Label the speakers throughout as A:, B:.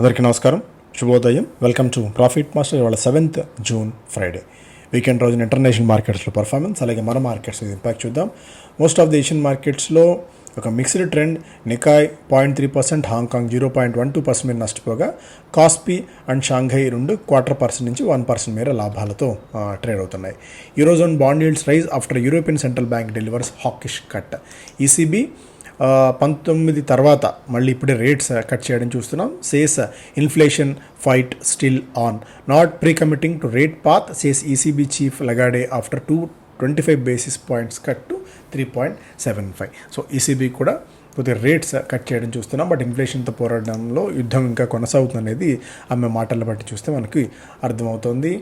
A: అందరికీ నమస్కారం. శుభోదయం. వెల్కమ్ టు ప్రాఫిట్ మాస్టర్ ఇవాళ సెవెంత్ జూన్ ఫ్రైడే వీకెండ్ రోజున ఇంటర్నేషనల్ మార్కెట్స్లో పర్ఫార్మెన్స్ అలాగే మన మార్కెట్స్ ఇంపాక్ట్ చూద్దాం. మోస్ట్ ఆఫ్ ది ఏషియన్ మార్కెట్స్లో ఒక mixed trend Nikkei point three percent Hong Kong zero point one two percent మీద నష్టపోగా కాస్పీ అండ్ షాంఘై రెండు క్వార్టర్ పర్సెంట్ నుంచి వన్ పర్సెంట్ మేర లాభాలతో ట్రేడ్ అవుతున్నాయి. ఈరోజు bond yields rise after European central bank delivers hawkish cut ECB పంతొమ్మిది తర్వాత మళ్ళీ ఇప్పుడే రేట్స్ కట్ చేయడం చూస్తున్నాం. Says inflation fight still on not pre committing to rate path says ECB chief Lagarde after two twenty five basis points cut to three point seven five so ECB కూడా కొద్దిగా rates cut చేయడం చూస్తున్నాం. But ఇన్ఫ్లేషన్తో పోరాడడంలో యుద్ధం ఇంకా కొనసాగుతుంది అనేది ఆమె మాటల బట్టి చూస్తే మనకి అర్థమవుతుంది.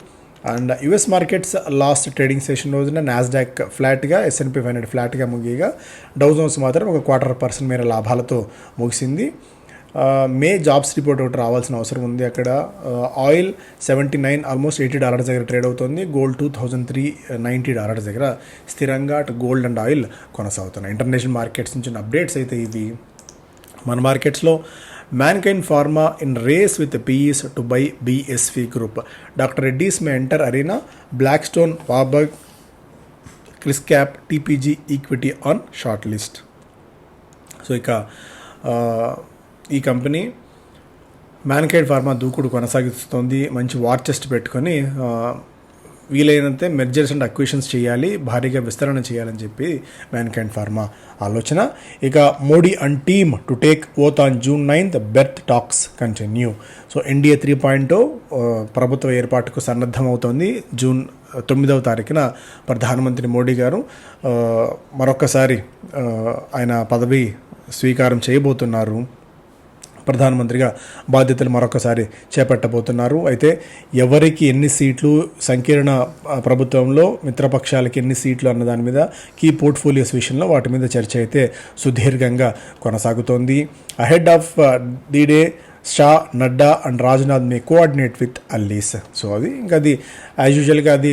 A: And US markets last trading session రోజున నాస్డాక్ ఫ్లాట్గా S and P five hundred ఫ్లాట్గా ముగియగా డౌజోన్స్ మాత్రం ఒక క్వార్టర్ పర్సెంట్ మేర లాభాలతో ముగిసింది. మే జాబ్స్ రిపోర్ట్ ఒకటి రావాల్సిన అవసరం ఉంది అక్కడ. Oil seventy nine almost eighty dollars దగ్గర ట్రేడ్ అవుతుంది. Gold two thousand three ninety dollars దగ్గర స్థిరంగా అటు గోల్డ్ అండ్ ఆయిల్ కొనసాగుతున్నాయి. ఇంటర్నేషనల్ మార్కెట్స్ నుంచి అప్డేట్స్ అయితే ఇవి. మన మార్కెట్స్లో Mankind pharma in race with PEs to buy BSV group doctor Reddy's may enter arena Blackstone Warburg ChrysCapital TPG equity on short list so ఇక ఈ కంపెనీ మ్యాన్కైడ్ ఫార్మా దూకుడు కొనసాగిస్తోంది. మంచి వార్ పెట్టుకొని వీలైనంత మెర్జర్స్ అండ్ అక్విషన్స్ చేయాలి భారీగా విస్తరణ చేయాలని చెప్పి మ్యాన్ క్యాండ్ ఫార్మా ఆలోచన. ఇక Modi and team to take oath on June ninth berth talks continue so NDA three point ప్రభుత్వ ఏర్పాటుకు సన్నద్ధమవుతోంది. జూన్ uh, తొమ్మిదవ తారీఖున ప్రధానమంత్రి మోడీ గారు uh, మరొకసారి uh, ఆయన పదవి స్వీకారం చేయబోతున్నారు. ప్రధానమంత్రిగా బాధ్యతలు మరొకసారి చేపట్టబోతున్నారు. అయితే ఎవరికి ఎన్ని సీట్లు సంకీర్ణ ప్రభుత్వంలో మిత్రపక్షాలకి ఎన్ని సీట్లు అన్న దాని మీద కీ పోర్ట్ఫోలియోస్ విషయంలో వాటి మీద చర్చ అయితే సుదీర్ఘంగా కొనసాగుతోంది. Ahead of the day Shah Nadda and Rajnath may coordinate with allies. So అది ఇంకా అది యాజ్ యూజువల్గా అది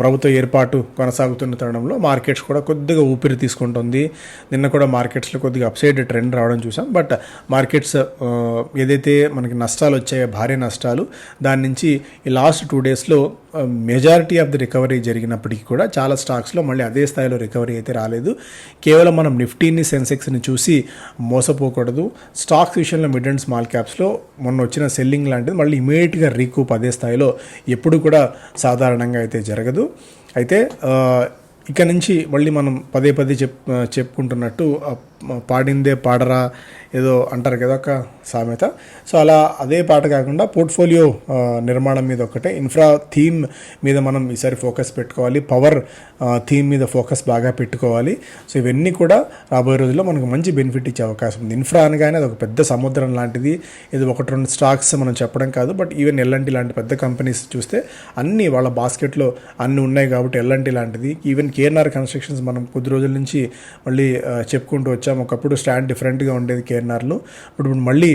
A: ప్రభుత్వ ఏర్పాటు కొనసాగుతున్న తరుణంలో మార్కెట్స్ కూడా కొద్దిగా ఊపిరి తీసుకుంటుంది. నిన్న కూడా మార్కెట్స్లో కొద్దిగా అప్సైడ్ ట్రెండ్ రావడం చూసాం. బట్ మార్కెట్స్ ఏదైతే మనకి నష్టాలు వచ్చాయో భారీ నష్టాలు దాని నుంచి ఈ లాస్ట్ టూ డేస్లో మెజారిటీ ఆఫ్ ది రికవరీ జరిగినప్పటికీ కూడా చాలా స్టాక్స్లో మళ్ళీ అదే స్థాయిలో రికవరీ అయితే రాలేదు. కేవలం మనం నిఫ్టీని సెన్సెక్స్ని చూసి మోసపోకూడదు. స్టాక్స్ విషయంలో మిడ్ అండ్ స్మాల్ క్యాప్స్లో మొన్న వచ్చిన సెల్లింగ్ లాంటిది మళ్ళీ ఇమీడియట్గా రీకూప్ అదే స్థాయిలో ఎప్పుడు కూడా సాధారణంగా అయితే జరగదు. అయితే ఇక నుంచి మళ్ళీ మనం పదే పదే చెప్ చెప్పుకుంటున్నట్టు పాడిందే పాడరా ఏదో అంటారు కదా ఒక సామెత. సో అలా అదే పాట కాకుండా పోర్ట్ఫోలియో నిర్మాణం మీద ఒకటే ఇన్ఫ్రా థీమ్ మీద మనం ఈసారి ఫోకస్ పెట్టుకోవాలి పవర్ థీమ్ మీద ఫోకస్ బాగా పెట్టుకోవాలి. సో ఇవన్నీ కూడా రాబోయే రోజుల్లో మనకు మంచి బెనిఫిట్ ఇచ్చే అవకాశం ఉంది. ఇన్ఫ్రా అనగానే అది ఒక పెద్ద సముద్రం లాంటిది ఇది ఒకటి రెండు స్టాక్స్ మనం చెప్పడం కాదు బట్ ఈవెన్ ఎల్ఎన్టీ లాంటి పెద్ద కంపెనీస్ చూస్తే అన్నీ వాళ్ళ బాస్కెట్లో అన్నీ ఉన్నాయి కాబట్టి ఎల్ఎన్టీ లాంటిది. ఈవెన్ కేఎన్ఆర్ కన్స్ట్రక్షన్స్ మనం కొద్ది రోజుల నుంచి మళ్ళీ చెప్పుకుంటూ వచ్చాము. ఒకప్పుడు స్టాండ్ డిఫరెంట్గా ఉండేది కేఎన్ఆర్లో. ఇప్పుడు ఇప్పుడు మళ్ళీ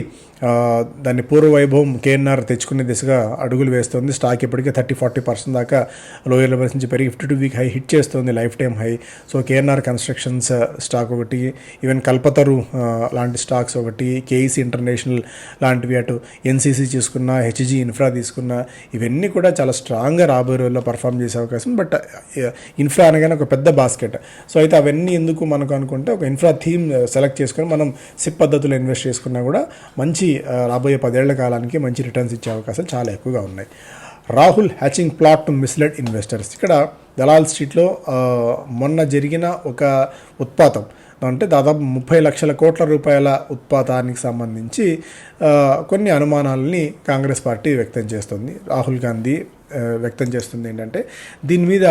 A: దాన్ని పూర్వ వైభవం కేఎన్ఆర్ తెచ్చుకునే దిశగా అడుగులు వేస్తుంది. స్టాక్ ఇప్పటికే థర్టీ ఫార్టీ పర్సెంట్ దాకా లోయర్ లెవెల్స్ నుంచి పెరిగి fifty two week high hit చేస్తుంది life time high. So KNR constructions stock ఒకటి ఈవెన్ కల్పతరు లాంటి స్టాక్స్ ఒకటి కేఈసీ ఇంటర్నేషనల్ లాంటివి అటు ఎన్సీసీ తీసుకున్న హెచ్జీ ఇన్ఫ్రా తీసుకున్న ఇవన్నీ కూడా చాలా స్ట్రాంగ్గా రాబోయే రోజుల్లో పర్ఫామ్ చేసే అవకాశం. బట్ ఇన్ఫ్రా అనగానే ఒక పెద్ద బాస్కెట్. సో అయితే అవన్నీ ఎందుకు మనకు అనుకుంటే ఒక ఇన్ఫ్రా థీమ్ సెలెక్ట్ చేసుకొని మనం సిప్ పద్ధతులు ఇన్వెస్ట్ చేసుకున్నా కూడా మంచి రాబోయే పదేళ్ళ కాలానికి మంచి రిటర్న్స్ ఇచ్చే అవకాశాలు చాలా ఎక్కువగా ఉన్నాయి. Rahul hatching plot to misled investors ఇక్కడ దలాల్ స్ట్రీట్లో మొన్న జరిగిన ఒక ఉత్పాతం. అంటే దాదాపు ముప్పై లక్షల కోట్ల రూపాయల ఉత్పాతానికి సంబంధించి కొన్ని అనుమానాలని కాంగ్రెస్ పార్టీ వ్యక్తం చేస్తుంది. రాహుల్ గాంధీ వ్యక్తం చేస్తుంది ఏంటంటే దీని మీద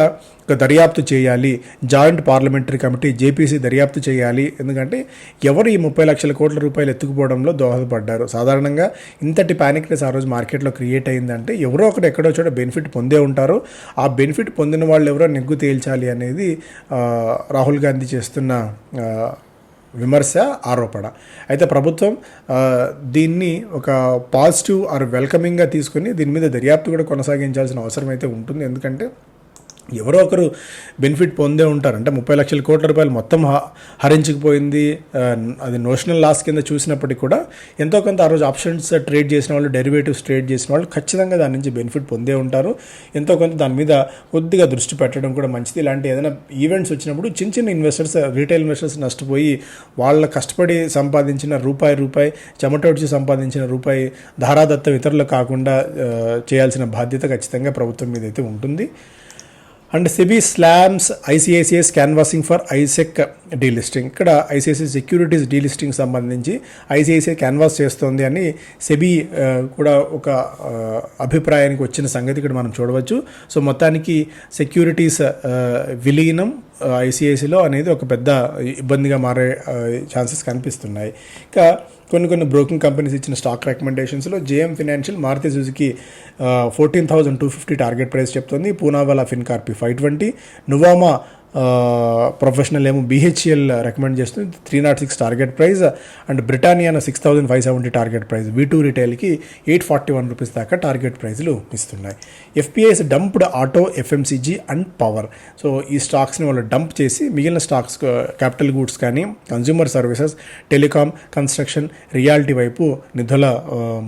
A: ఒక దర్యాప్తు చేయాలి జాయింట్ పార్లమెంటరీ కమిటీ జేపీసీ దర్యాప్తు చేయాలి. ఎందుకంటే ఎవరు ఈ ముప్పై లక్షల కోట్ల రూపాయలు ఎత్తుకుపోవడంలో దోహదపడ్డారు. సాధారణంగా ఇంతటి ప్యానిక్నెస్ ఆ రోజు మార్కెట్లో క్రియేట్ అయిందంటే ఎవరో ఒకటి ఎక్కడో చోట బెనిఫిట్ పొందే ఉంటారు. ఆ బెనిఫిట్ పొందిన వాళ్ళు ఎవరో నెగ్గు తేల్చాలి అనేది రాహుల్ గాంధీ చేస్తున్న విమర్శ ఆరోపణ. అయితే ప్రభుత్వం దీన్ని ఒక పాజిటివ్ ఆర్ వెల్కమింగ్గా తీసుకుని దీని మీద దర్యాప్తు కూడా కొనసాగించాల్సిన అవసరం అయితే ఉంటుంది. ఎందుకంటే ఎవరో ఒకరు బెనిఫిట్ పొందే ఉంటారు. అంటే ముప్పై లక్షల కోట్ల రూపాయలు మొత్తం హ- హరించుకుపోయింది. అది నోషనల్ లాస్ కింద చూసినప్పటికీ కూడా ఎంతో కొంత ఆ రోజు ఆప్షన్స్ ట్రేడ్ చేసిన వాళ్ళు డెరివేటివ్స్ ట్రేడ్ చేసిన వాళ్ళు ఖచ్చితంగా దాని నుంచి బెనిఫిట్ పొందే ఉంటారు. ఎంతో కొంత దాని మీద కొద్దిగా దృష్టి పెట్టడం కూడా మంచిది. ఇలాంటి ఏదైనా ఈవెంట్స్ వచ్చినప్పుడు చిన్న చిన్న ఇన్వెస్టర్స్ రీటైల్ ఇన్వెస్టర్స్ నష్టపోయి వాళ్ళ కష్టపడి సంపాదించిన రూపాయి రూపాయి చెమటోడ్చి సంపాదించిన రూపాయి ధారాదత్తం ఇతరులు కాకుండా చేయాల్సిన బాధ్యత ఖచ్చితంగా ప్రభుత్వం మీద అయితే ఉంటుంది. And SEBI slams ICICI's canvassing for ISec delisting. ఇక్కడ ఐసిఐసిఐ సెక్యూరిటీస్ డీలిస్టింగ్ సంబంధించి ఐసిఐసిఐ క్యాన్వాస్ చేస్తోంది అని సెబీ కూడా ఒక అభిప్రాయానికి వచ్చిన సంగతి ఇక్కడ మనం చూడవచ్చు. సో మొత్తానికి సెక్యూరిటీస్ విలీనం ఐసీఐసీలో అనేది ఒక పెద్ద ఇబ్బందిగా మారే ఛాన్సెస్ కనిపిస్తున్నాయి. ఇంకా కొన్ని కొన్ని బ్రోకింగ్ కంపెనీస్ ఇచ్చిన stock రికమెండేషన్స్లో JM financial Maruti Suzuki fourteen thousand two fifty target price చెప్తుంది. Poonawalla Fincorp five twenty Nuvama professional ఏమో బీహెచ్ఎల్ రికమెండ్ చేస్తుంది. Three not six target price and Britannia six thousand five seventy target price V two రిటైల్కి eight forty one rupees దాకా target ప్రైస్లు ఇస్తున్నాయి. FPIs dumped auto FMCG and power so ఈ స్టాక్స్ని వాళ్ళు dump చేసి మిగిలిన స్టాక్స్ క్యాపిటల్ గూడ్స్ కానీ consumer services telecom construction reality వైపు నిధుల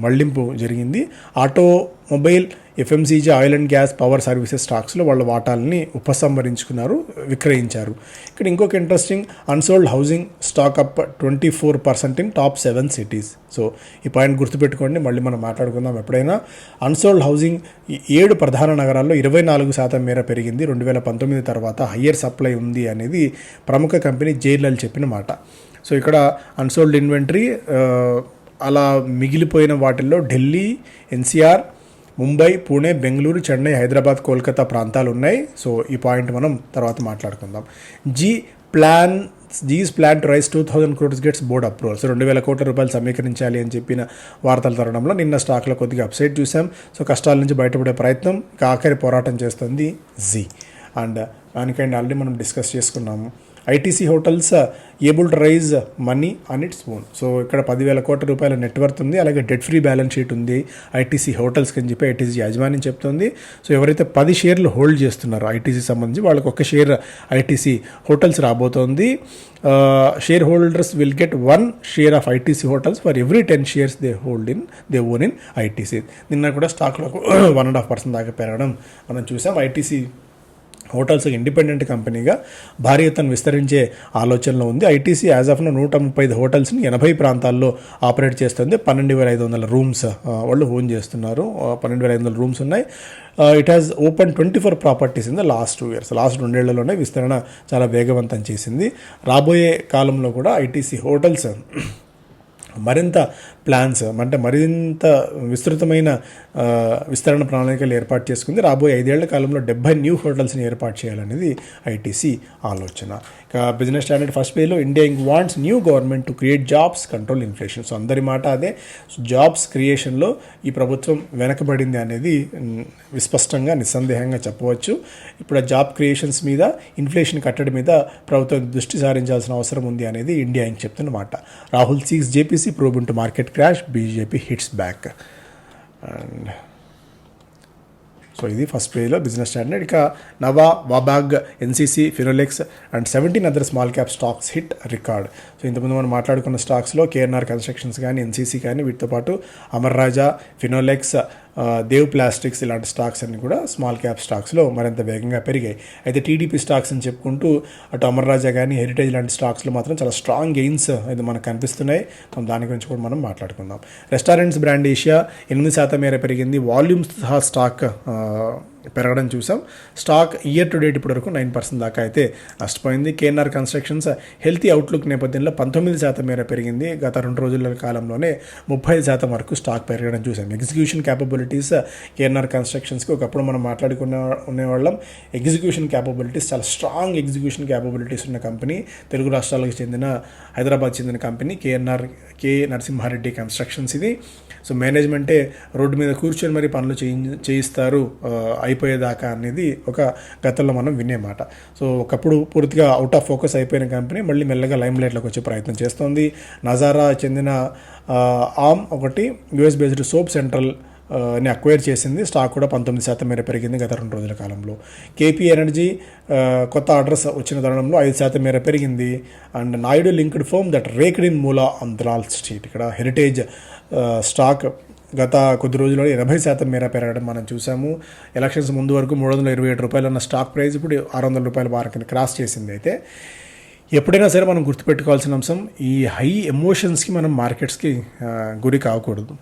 A: మళ్ళింపు జరిగింది. Automobile FMCG oil and gas power services స్టాక్స్లో వాళ్ళ వాటాలని ఉపసంహరించుకున్నారు విక్రయించారు. ఇక్కడ ఇంకొక interesting unsold housing stock up twenty four percent in top seven cities so ఈ పాయింట్ గుర్తుపెట్టుకోండి మళ్ళీ మనం మాట్లాడుకుందాం ఎప్పుడైనా. అన్సోల్డ్ హౌసింగ్ ఏడు ప్రధాన నగరాల్లో ఇరవై నాలుగు శాతం మేర పెరిగింది. రెండు వేల పంతొమ్మిది తర్వాత హయ్యర్ సప్లై ఉంది అనేది ప్రముఖ కంపెనీ జైర్లల్ చెప్పిన మాట. సో ఇక్కడ అన్సోల్డ్ ఇన్వెంటరీ అలా మిగిలిపోయిన వాటిల్లో ఢిల్లీ ఎన్సీఆర్ ముంబై పూణే బెంగళూరు చెన్నై హైదరాబాద్ కోల్కతా ప్రాంతాలు ఉన్నాయి సో ఈ పాయింట్ మనం తర్వాత మాట్లాడుకుందాం. Zee plan Zee's plan to raise two thousand crores gets board approval. So రెండు వేల కోట్ల రూపాయలు సమీకరించాలి అని చెప్పిన వార్తల తరుణంలో నిన్న స్టాక్లో కొద్దిగా అప్సైడ్ చూసాం సో కష్టాల నుంచి బయటపడే ప్రయత్నం ఆఖరి పోరాటం చేస్తుంది జీ. అండ్ దానికైనా ఆల్రెడీ మనం డిస్కస్ చేసుకున్నాము. ITC hotels able to raise money on its own. So ఇక్కడ పదివేల కోట్ల రూపాయల నెట్వర్త్ ఉంది అలాగే డెట్ ఫ్రీ బ్యాలెన్స్ షీట్ ఉంది ఐటీసీ హోటల్స్కి అని చెప్పి ఐటీసీ యాజమాన్యం చెప్తుంది. సో ఎవరైతే పది షేర్లు హోల్డ్ చేస్తున్నారో ఐటీసీ సంబంధించి వాళ్ళకి ఒక షేర్ ఐటీసీ హోటల్స్ రాబోతోంది. Share holders will get one share of ITC hotels for every ten shares they hold in they own in ITC. నిన్న కూడా స్టాక్లో వన్ అండ్ హాఫ్ పర్సెంట్ దాకా పెరగడం మనం చూసాం. ఐటీసీ హోటల్స్ ఇండిపెండెంట్ కంపెనీగా భారీ ఎత్తున విస్తరించే ఆలోచనలో ఉంది. ఐటీసీ యాజ్ ఆఫ్ నూట ముప్పై ఐదు హోటల్స్ని ఎనభై ప్రాంతాల్లో ఆపరేట్ చేస్తుంది. పన్నెండు వేల ఐదు వందల రూమ్స్ వాళ్ళు ఓన్ చేస్తున్నారు. పన్నెండు వేల ఐదు వందల రూమ్స్ ఉన్నాయి. It has open twenty four properties in the last two years last రెండేళ్ళలోనే విస్తరణ చాలా వేగవంతం చేసింది. రాబోయే కాలంలో కూడా ఐటీసీ హోటల్స్ మరింత ప్లాన్స్ అంటే మరింత విస్తృతమైన విస్తరణ ప్రణాళికలు ఏర్పాటు చేసుకుంది. రాబోయే ఐదేళ్ళ కాలంలో డెబ్బై న్యూ హోటల్స్ని ఏర్పాటు చేయాలనేది ఐటీసీ ఆలోచన. ఇక బిజినెస్ స్టాండర్డ్ ఫస్ట్ పేలో India Inc wants new government to create jobs control inflation. So అందరి మాట అదే. జాబ్స్ క్రియేషన్లో ఈ ప్రభుత్వం వెనకబడింది అనేది విస్పష్టంగా నిస్సందేహంగా చెప్పవచ్చు. ఇప్పుడు ఆ జాబ్ క్రియేషన్స్ మీద ఇన్ఫ్లేషన్ కట్టడి మీద ప్రభుత్వం దృష్టి సారించాల్సిన అవసరం ఉంది అనేది ఇండియా ఇంక్ చెప్తున్న మాట. Rahul seeks JPC probe into market crash BJP hits back. And so ఇది ఫస్ట్ పేజ్లో బిజినెస్ స్టాండర్డ్. ఇక నవా Wabag NCC Finolex and seventeen other small cap stocks hit record. So ఇంతకుముందు మనం మాట్లాడుకున్న స్టాక్స్లో కేఎన్ఆర్ కన్స్ట్రక్షన్స్ కానీ ఎన్సీసీ కానీ వీటితో పాటు అమర్ రాజా ఫినోలెక్స్ దేవ్ ప్లాస్టిక్స్ ఇలాంటి స్టాక్స్ అన్ని కూడా స్మాల్ క్యాప్ స్టాక్స్లో మరింత వేగంగా పెరిగాయి. అయితే టీడీపీ స్టాక్స్ అని చెప్పుకుంటూ అటు అమర్ రాజా కానీ హెరిటేజ్ లాంటి స్టాక్స్లో మాత్రం చాలా స్ట్రాంగ్ గెయిన్స్ ఇది మనకు కనిపిస్తున్నాయి. దాని గురించి కూడా మనం మాట్లాడుకుందాం. రెస్టారెంట్స్ బ్రాండ్ ఏషియా ఎనిమిది శాతం మేర పెరిగింది. వాల్యూమ్స్ సహా స్టాక్ పెరగడం చూసాం. స్టాక్ ఇయర్ టు డేట్ ఇప్పటి వరకు నైన్ పర్సెంట్ దాకా అయితే నష్టపోయింది. కేఎన్ఆర్ కన్స్ట్రక్షన్స్ హెల్తీ అవుట్లుక్ నేపథ్యంలో పంతొమ్మిది శాతం మేర పెరిగింది. గత రెండు రోజుల కాలంలోనే ముప్పై శాతం వరకు స్టాక్ పెరగడం చూసాం. ఎగ్జిక్యూషన్ క్యాపబిలిటీస్ కేఎన్ఆర్ కన్స్ట్రక్షన్స్కి ఒకప్పుడు మనం మాట్లాడుకునే ఉండేవాళ్ళం. ఎగ్జిక్యూషన్ క్యాపబిలిటీస్ చాలా స్ట్రాంగ్ ఎగ్జిక్యూషన్ క్యాపబిలిటీస్ ఉన్న కంపెనీ. తెలుగు రాష్ట్రాలకు చెందిన హైదరాబాద్ చెందిన company KNR K Narasimha Reddy constructions ఇది. సో మేనేజ్మెంటే రోడ్డు మీద కూర్చొని మరి పనులు చేయి చేయిస్తారు అయిపోయేదాకా అనేది ఒక గతంలో మనం వినేమాట సో ఒకప్పుడు పూర్తిగా అవుట్ ఆఫ్ ఫోకస్ అయిపోయిన కంపెనీ మళ్ళీ మెల్లగా లైమ్ లైట్లోకి వచ్చే ప్రయత్నం చేస్తోంది. నజారా చెందిన ఆమ్ ఒకటి యుఎస్ బేస్డ్ సోప్ సెంట్రల్ని అక్వైర్ చేసింది. స్టాక్ కూడా పంతొమ్మిది శాతం మేర పెరిగింది గత రెండు రోజుల కాలంలో. కేపీ ఎనర్జీ కొత్త ఆర్డర్స్ వచ్చిన తరుణంలో ఐదు శాతం మేర పెరిగింది. And Naidu linked firm that raked in moolah on Dalal Street ఇక్కడ హెరిటేజ్ స్టాక్ గత కొద్ది రోజుల్లో ఎనభై శాతం మేర పెరగడం మనం చూసాము. ఎలక్షన్స్ ముందు వరకు మూడు వందల ఇరవై ఏడు రూపాయలు ఉన్న స్టాక్ ప్రైస్ ఇప్పుడు ఆరు వందల రూపాయల మార్కెట్ని క్రాస్ చేసింది. అయితే ఎప్పుడైనా సరే మనం గుర్తుపెట్టుకోవాల్సిన అంశం ఈ హై ఎమోషన్స్కి మనం మార్కెట్స్కి గురి కాకూడదు.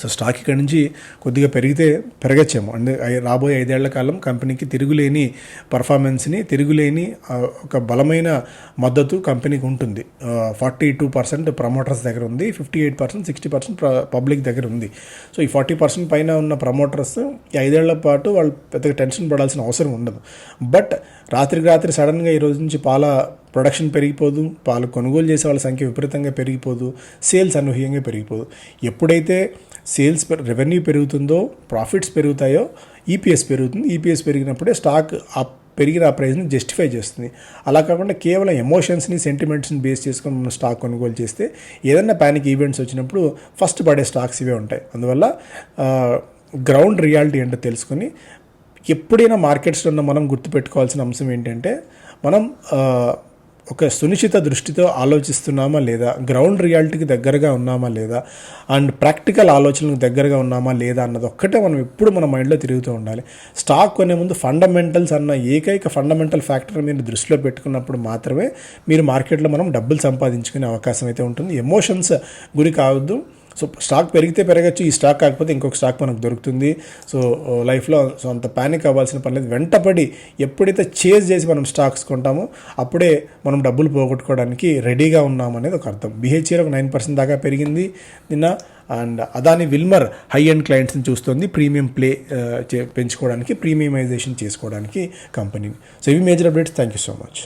A: సో స్టాక్ ఇక్కడ నుంచి కొద్దిగా పెరిగితే పెరగచ్చేమో. అంటే రాబోయే ఐదేళ్ళ కాలం కంపెనీకి తిరుగులేని పర్ఫార్మెన్స్ని తిరుగులేని ఒక బలమైన మద్దతు కంపెనీకి ఉంటుంది. ఫార్టీ టూ పర్సెంట్ ప్రమోటర్స్ దగ్గర ఉంది fifty eight percent sixty percent public దగ్గర ఉంది. సో ఈ ఫార్టీ పర్సెంట్ పైన ఉన్న ప్రమోటర్స్ ఈ ఐదేళ్ళ పాటు వాళ్ళు పెద్దగా టెన్షన్ పడాల్సిన అవసరం ఉండదు. బట్ రాత్రికి రాత్రి సడన్గా ఈ రోజు నుంచి పాల ప్రొడక్షన్ పెరిగిపోదు పాలు కొనుగోలు చేసే వాళ్ళ సంఖ్య విపరీతంగా పెరిగిపోదు సేల్స్ అనూహ్యంగా పెరిగిపోదు. ఎప్పుడైతే సేల్స్ రెవెన్యూ పెరుగుతుందో ప్రాఫిట్స్ పెరుగుతాయో ఈపీఎస్ పెరుగుతుంది. ఈపీఎస్ పెరిగినప్పుడే స్టాక్ ఆ పెరిగిన ఆ ప్రైస్ని జస్టిఫై చేస్తుంది. అలా కాకుండా కేవలం ఎమోషన్స్ని సెంటిమెంట్స్ని బేస్ చేసుకొని మనం స్టాక్ కొనుగోలు చేస్తే ఏదైనా ప్యానిక్ ఈవెంట్స్ వచ్చినప్పుడు ఫస్ట్ పడే స్టాక్స్ ఇవే ఉంటాయి. అందువల్ల గ్రౌండ్ రియాలిటీ ఏంటో తెలుసుకొని ఎప్పుడైనా మార్కెట్స్లో ఉన్న మనం గుర్తుపెట్టుకోవాల్సిన అంశం ఏంటంటే మనం ఒక సునిశ్చిత దృష్టితో ఆలోచిస్తున్నామా లేదా? గ్రౌండ్ రియాలిటీకి దగ్గరగా ఉన్నామా లేదా? అండ్ ప్రాక్టికల్ ఆలోచనలకు దగ్గరగా ఉన్నామా లేదా అన్నది ఒక్కటే మనం ఎప్పుడు మన మైండ్లో తిరుగుతూ ఉండాలి. స్టాక్ కొనే ముందు ఫండమెంటల్స్ అన్న ఏకైక ఫండమెంటల్ ఫ్యాక్టర్ మీరు దృష్టిలో పెట్టుకున్నప్పుడు మాత్రమే మీరు మార్కెట్లో మనం డబ్బులు సంపాదించుకునే అవకాశం అయితే ఉంటుంది. ఎమోషన్స్ గురి కావద్దు. సో స్టాక్ పెరిగితే పెరగచ్చు ఈ స్టాక్ కాకపోతే ఇంకొక స్టాక్ మనకు దొరుకుతుంది. సో లైఫ్లో సో అంత ప్యానిక్ అవ్వాల్సిన పని లేదు. వెంటపడి ఎప్పుడైతే చేజ్ చేసి మనం స్టాక్స్ కొంటామో అప్పుడే మనం డబ్బులు పోగొట్టుకోవడానికి రెడీగా ఉన్నాం అనేది ఒక అర్థం. బిహెచ్ఆర్ ఒక నైన్ పర్సెంట్ దాకా పెరిగింది నిన్న. And Adani Wilmar high end క్లయింట్స్ని చూస్తుంది. ప్రీమియం ప్లే పెంచుకోవడానికి ప్రీమియమైజేషన్ చేసుకోవడానికి కంపెనీ సో ఇవి major updates thank you so much